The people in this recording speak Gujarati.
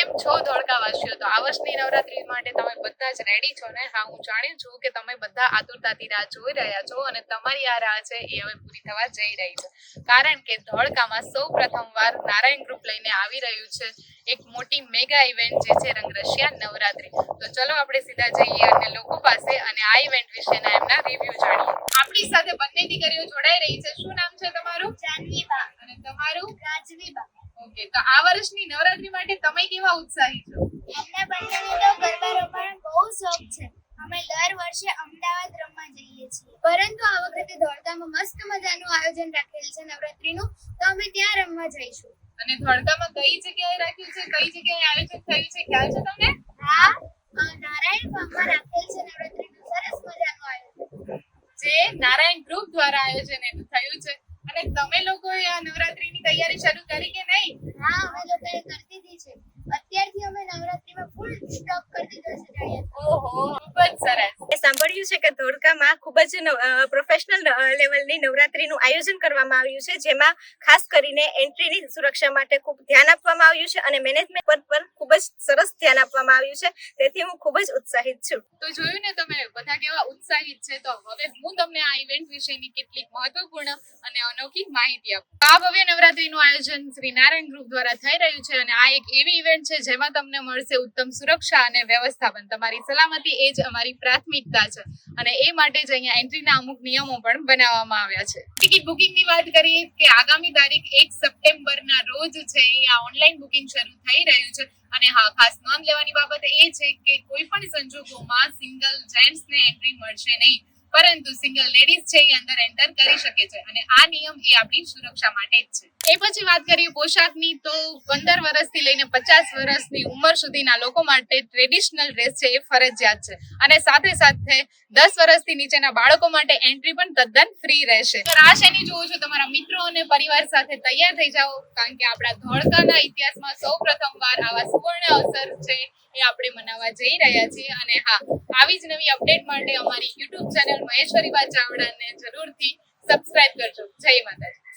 કેમ છો ધોળકાવાસીઓ? તો આ વર્ષની નવરાત્રી માટે તમે બધા જ રેડી છો ને? હા હું જાણ્યું છું કે તમે બધા આતુરતાથી રાહ જોઈ રહ્યા છો અને તમારી આ રાહ છે એ હવે પૂરી થવા જઈ રહી છે. કારણ કે ધોળકામાં સૌ પ્રથમવાર નારાયણ ગ્રુપ લઈને આવી રહ્યું છે એક મોટી મેગા ઇવેન્ટ જે છે રંગરશિયા નવરાત્રી. તો ચલો આપણે સીધા જઈએ અને લોકો પાસે અને આ ઇવેન્ટ વિશેના એમના રિવ્યુ જાણીએ. આપણી સાથે બંને દીકરીઓ જોડાઈ રહી છે. શું નામ છે તમારું? જાનવીબા અને તમારું? રાજવીબા ઓકે તો આ વર્ષની નવરાત્રી માટે તમે કેવા ઉત્સાહી છો? અમને બંનેને તો ગરબા રમવાનો બહુ શોખ છે. અમે દર વર્ષે અમદાવાદ રમવા જઈએ છીએ. પરંતુ આ વખતે ધોળકામાં મસ્ત મજાનું આયોજન રાખેલ છે નવરાત્રીનું તો અમે ત્યાં રમવા જઈશું. અને ધોળકામાં કઈ જગ્યાએ રાખ્યું છે કઈ જગ્યાએ આયોજન થયું છે ખ્યાલ છે તમને? હા નારાયણ ફાર્મમાં રાખેલ છે નવરાત્રીનું સરસ મજાનું આયોજન. જે નારાયણ ગ્રુપ દ્વારા આયોજન એનું થયું છે. અને તમે લોકોએ આ નવરાત્રીની તૈયારી શરૂ કરી કે હા અમે લોકોએ કરી દીધી છે અત્યારથી અમે નવરાત્રીમાં ફૂલ સ્ટોક કરી દીધો છે જાણ્યા ઓહો ખૂબ જ સરસ મેં છે કે ધોળકામાં ખૂબ જ પ્રોફેશનલ લેવલની નવરાત્રીનું આયોજન કરવામાં આવ્યું છે, જેમાં ખાસ કરીને એન્ટ્રીની સુરક્ષા માટે ખૂબ ધ્યાન આપવામાં આવ્યું છે અને મેનેજમેન્ટ પર પણ ખૂબ જ સરસ ધ્યાન આપવામાં આવ્યું છે. તેથી હું ખૂબ જ ઉત્સાહિત છું. તો જોયું ને તમે, બધા કેવા ઉત્સાહિત છે. તો હવે હું તમને આ ઇવેન્ટ વિશેની કેટલીક મહત્વપૂર્ણ અને અનોખી માહિતી આપું. આ ભવ્ય નવરાત્રીનું આયોજન શ્રી નારાયણ ગ્રુપ દ્વારા થઈ રહ્યું છે અને આ એક એવી ઇવેન્ટ છે જેમાં તમને મળશે ઉત્તમ સુરક્ષા અને વ્યવસ્થાપન. તમારી સલામતી એ જ અમારી પ્રાથમિકતા છે. અને એ માટે જ અહીંયા એન્ટ્રીના અમુક નિયમો પણ બનાવવામાં આવ્યા છે. ટિકિટ બુકિંગની વાત કરીએ કે આગામી તારીખ એક સપ્ટેમ્બરના રોજ છે અહીંયા ઓનલાઈન બુકિંગ શરૂ થઈ રહ્યું છે. અને હા, ખાસ નોંધ લેવાની બાબત એ છે કે કોઈ પણ સંજોગોમાં સિંગલ જેન્ટ્સને એન્ટ્રી મળશે નહીં. પરંતુ સિંગલ લેડીઝ છે એ અંદર એન્ટર કરી શકે છે અને આ નિયમ એ આપણી સુરક્ષા માટે જ છે. એ પછી વાત કરીએ પોશાકની, તો પંદર વર્ષથી લઈને પચાસ વર્ષની ઉંમર સુધીના લોકો માટે ટ્રેડિશનલ ડ્રેસ છે એ ફરજિયાત છે. અને સાથે સાથે દસ વર્ષથી નીચેના બાળકો માટે એન્ટ્રી પણ તદ્દન ફ્રી રહેશે. આ શેની જોવો છો? તમારા મિત્રો અને પરિવાર સાથે તૈયાર થઈ જાઓ, કારણ કે આપણા ધોળકાના ઇતિહાસમાં સૌ પ્રથમવાર આવા સુવર્ણ અવસર છે. એ આપણે મનાવવા જઈ રહ્યા છીએ અને હા, આવી જ નવી અપડેટ માટે અમારી યુટ્યુબ ચેનલ મહેશ્વરી બા ચાવડાને જરૂરથી સબસ્ક્રાઇબ કરજો. જય માતાજી.